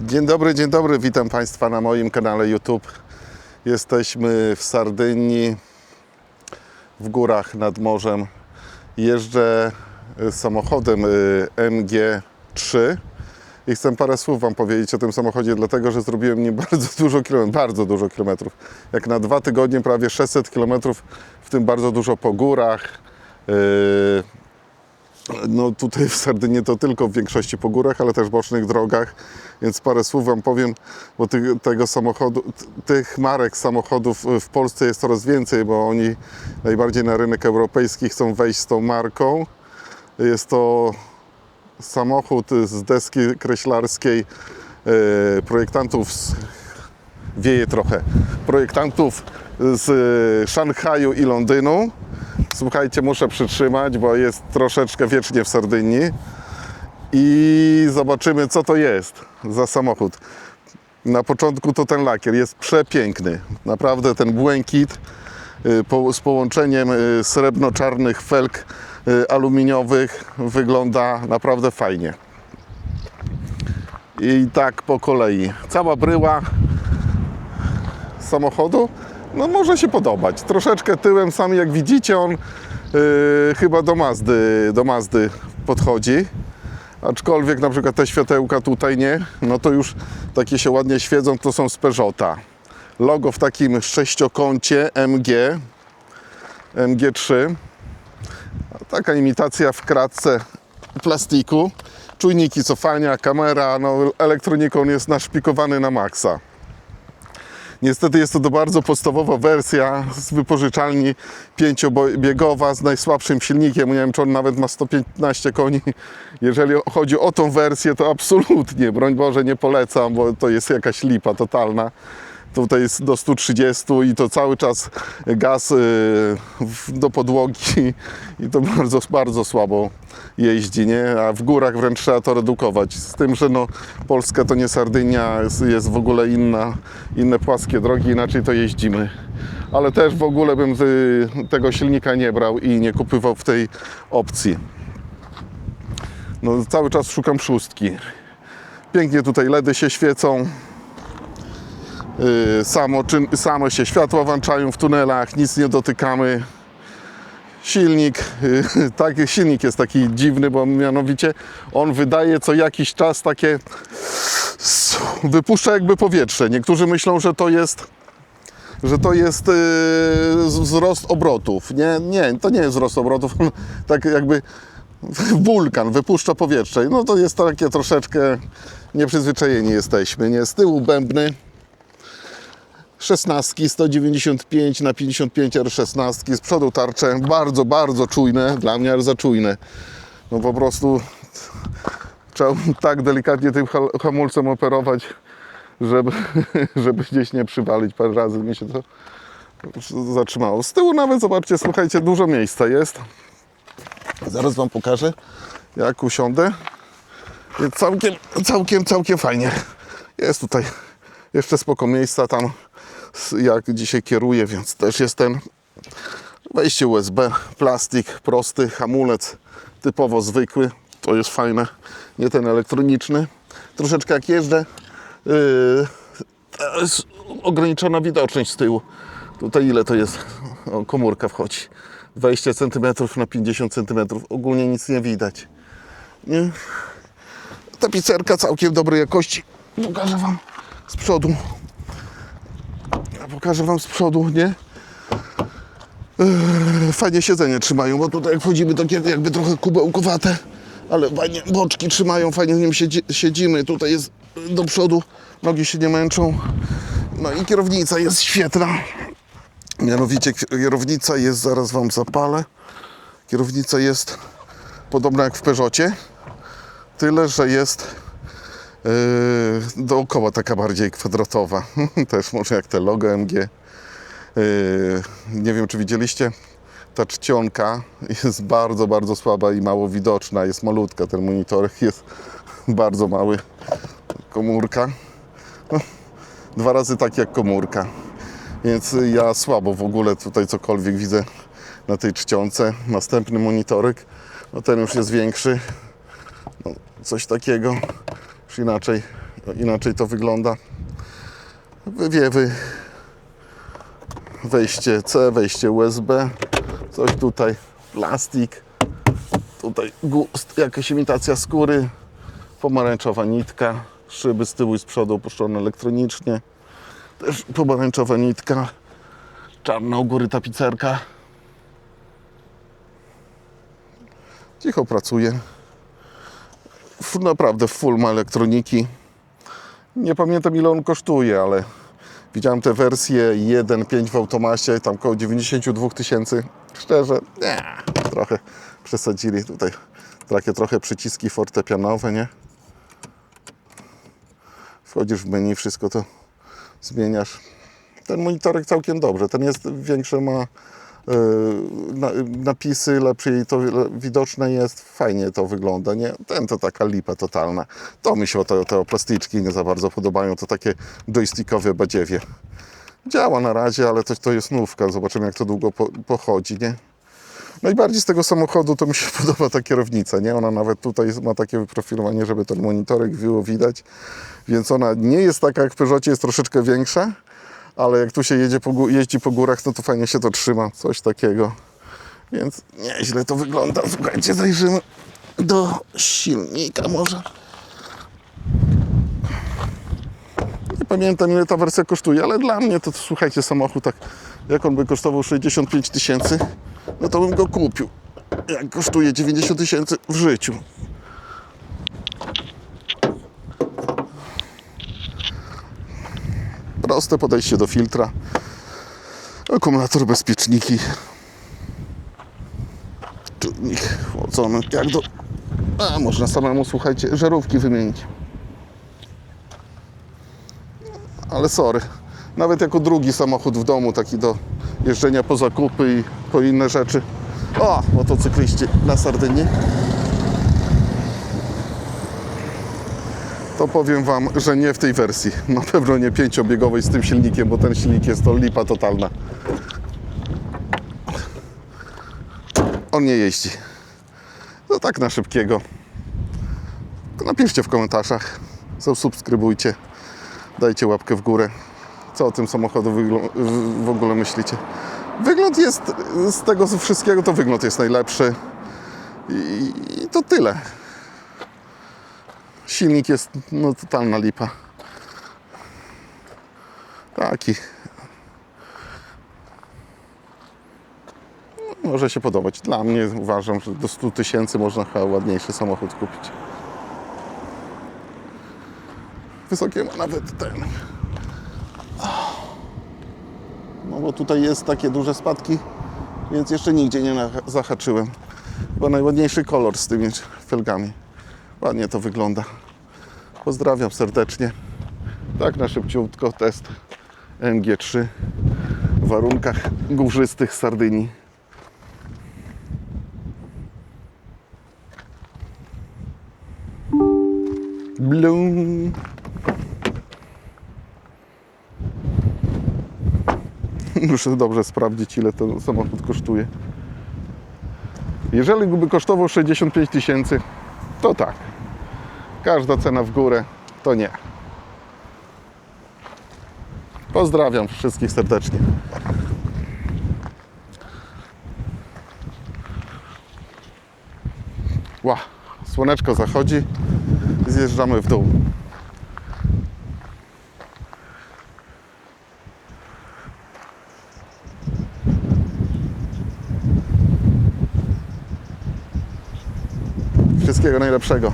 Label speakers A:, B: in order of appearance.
A: Dzień dobry, dzień dobry, witam Państwa na moim kanale YouTube. Jesteśmy w Sardynii, w górach nad morzem. Jeżdżę y, samochodem y, MG3 i chcę parę słów Wam powiedzieć o tym samochodzie, dlatego że zrobiłem nim bardzo dużo kilometrów, bardzo dużo kilometrów. Jak na dwa tygodnie prawie 600 kilometrów, w tym bardzo dużo po górach. Y, no tutaj w Sardynii to tylko w większości po górach, ale też bocznych drogach, więc parę słów Wam powiem, bo ty, tego samochodu, tych marek samochodów w Polsce jest coraz więcej, bo oni najbardziej na rynek europejski chcą wejść z tą marką. Jest to samochód z deski kreślarskiej e, projektantów z, wieje trochę, projektantów z e, Szanghaju i Londynu. Słuchajcie, muszę przytrzymać, bo jest troszeczkę wiecznie w Sardynii. I zobaczymy, co to jest za samochód. Na początku to ten lakier jest przepiękny. Naprawdę ten błękit y, z połączeniem y, srebrno-czarnych felg y, aluminiowych wygląda naprawdę fajnie. I tak po kolei. Cała bryła samochodu no może się podobać. Troszeczkę tyłem, sami jak widzicie, on yy, chyba do Mazdy, do Mazdy podchodzi. Aczkolwiek na przykład te światełka tutaj nie, no to już takie się ładnie świecą, to są z Peugeota. Logo w takim sześciokącie MG, MG3. Taka imitacja w kratce plastiku. Czujniki cofania, kamera, no elektroniką jest naszpikowany na maksa. Niestety jest to bardzo podstawowa wersja z wypożyczalni pięciobiegowa z najsłabszym silnikiem. Nie wiem, czy on nawet ma 115 koni. Jeżeli chodzi o tą wersję, to absolutnie, broń Boże, nie polecam, bo to jest jakaś lipa totalna. Tutaj jest do 130 i to cały czas gaz y, do podłogi i to bardzo, bardzo słabo jeździ, nie? A w górach wręcz trzeba to redukować. Z tym, że no, Polska to nie Sardynia, jest, jest w ogóle inna, inne płaskie drogi, inaczej to jeździmy. Ale też w ogóle bym y, tego silnika nie brał i nie kupywał w tej opcji. No, cały czas szukam szóstki. Pięknie tutaj LEDy się świecą. Y, Samo, czyn, samo się światła włączają w tunelach, nic nie dotykamy. Silnik, y, taki silnik jest taki dziwny, bo mianowicie on wydaje co jakiś czas takie wypuszcza jakby powietrze. Niektórzy myślą, że to jest że to jest y, wzrost obrotów. Nie, nie, to nie jest wzrost obrotów. Tak jakby wulkan wypuszcza powietrze. No to jest takie troszeczkę nieprzyzwyczajeni jesteśmy. Nie, z tyłu bębny 16 195 na 55 R16 z przodu tarcze bardzo, bardzo czujne, dla mnie za czujne. No po prostu trzeba tak delikatnie tym hamulcem operować, żeby, żeby gdzieś nie przywalić. Parę razy mi się to zatrzymało. Z tyłu nawet, zobaczcie, słuchajcie, dużo miejsca jest. Zaraz Wam pokażę, jak usiądę. Jest całkiem, całkiem, całkiem fajnie. Jest tutaj jeszcze spoko miejsca tam, jak dzisiaj kieruję, więc też jest ten wejście USB, plastik, prosty, hamulec typowo zwykły. To jest fajne, nie ten elektroniczny. Troszeczkę jak jeżdżę, yy, jest ograniczona widoczność z tyłu. Tutaj ile to jest? O, komórka wchodzi. 20 cm na 50 cm. Ogólnie nic nie widać. Nie? Tapicerka całkiem dobrej jakości. Pokażę Wam z przodu. Pokażę Wam z przodu, nie? Eee, Fajnie siedzenie trzymają, bo tutaj jak wchodzimy to kiedy jakby trochę kubełkowate, ale fajnie boczki trzymają, fajnie w nim siedzi, siedzimy. Tutaj jest do przodu, nogi się nie męczą. No i kierownica jest świetna. Mianowicie kierownica jest, zaraz Wam zapalę. Kierownica jest podobna jak w Peugeotie, tyle że jest Yy, dookoła taka bardziej kwadratowa. Też może jak te logo MG. Yy, nie wiem, czy widzieliście, ta czcionka jest bardzo, bardzo słaba i mało widoczna. Jest malutka, ten monitorek jest bardzo mały. Komórka. Dwa razy tak jak komórka. Więc ja słabo w ogóle tutaj cokolwiek widzę na tej czcionce. Następny monitorek, no ten już jest większy. No, coś takiego już inaczej inaczej to wygląda. Wywiewy, wejście C, wejście USB, coś tutaj, plastik, tutaj gust, jakaś imitacja skóry, pomarańczowa nitka, szyby z tyłu i z przodu opuszczone elektronicznie, też pomarańczowa nitka, czarna u góry tapicerka. Cicho pracuje. Naprawdę full ma elektroniki. Nie pamiętam ile on kosztuje, ale widziałem te wersje 1.5 w automacie, tam około 92 tysięcy. Szczerze, nie, trochę przesadzili tutaj. Takie trochę przyciski fortepianowe, nie? Wchodzisz w menu, wszystko to zmieniasz. Ten monitorek całkiem dobrze. Ten jest większy, ma napisy lepiej, to widoczne jest, fajnie to wygląda, nie? Ten to taka lipa totalna. To mi się te, te plasticzki nie za bardzo podobają, to takie joystickowe badziewie. Działa na razie, ale to, to jest nówka, zobaczymy jak to długo po, pochodzi, nie? Najbardziej z tego samochodu to mi się podoba ta kierownica, nie? Ona nawet tutaj ma takie wyprofilowanie, żeby ten monitorek było widać, więc ona nie jest taka jak w Peugeotie, jest troszeczkę większa, ale jak tu się jedzie po, jeździ po górach, no to fajnie się to trzyma, coś takiego. Więc nieźle to wygląda. Słuchajcie, zajrzymy do silnika może. Nie pamiętam ile ta wersja kosztuje, ale dla mnie to słuchajcie, samochód tak, jak on by kosztował 65 tysięcy, no to bym go kupił. Jak kosztuje 90 tysięcy w życiu. Proste podejście do filtra. Akumulator bezpieczniki. Czujnik chłodzony. Jak do... A, można samemu, słuchajcie, żarówki wymienić. Ale sorry. Nawet jako drugi samochód w domu, taki do jeżdżenia po zakupy i po inne rzeczy. O, motocykliści na Sardynii. To powiem Wam, że nie w tej wersji. Na pewno nie pięciobiegowej z tym silnikiem, bo ten silnik jest to lipa totalna. On nie jeździ. No tak na szybkiego. Napiszcie w komentarzach, zasubskrybujcie, dajcie łapkę w górę. Co o tym samochodu w ogóle myślicie? Wygląd jest, z tego wszystkiego to wygląd jest najlepszy. I, i to tyle. Silnik jest no totalna lipa. Taki. Może się podobać. Dla mnie uważam, że do 100 tysięcy można chyba ładniejszy samochód kupić. Wysokie ma nawet ten. No bo tutaj jest takie duże spadki, więc jeszcze nigdzie nie zahaczyłem. Chyba najładniejszy kolor z tymi felgami. Ładnie to wygląda. Pozdrawiam serdecznie. Tak na szybciutko test MG3 w warunkach górzystych Sardynii. Blum. Muszę dobrze sprawdzić, ile ten samochód kosztuje. Jeżeli by kosztował 65 tysięcy, to tak. Każda cena w górę, to nie. Pozdrawiam wszystkich serdecznie. Ła, słoneczko zachodzi, zjeżdżamy w dół. Wszystkiego najlepszego.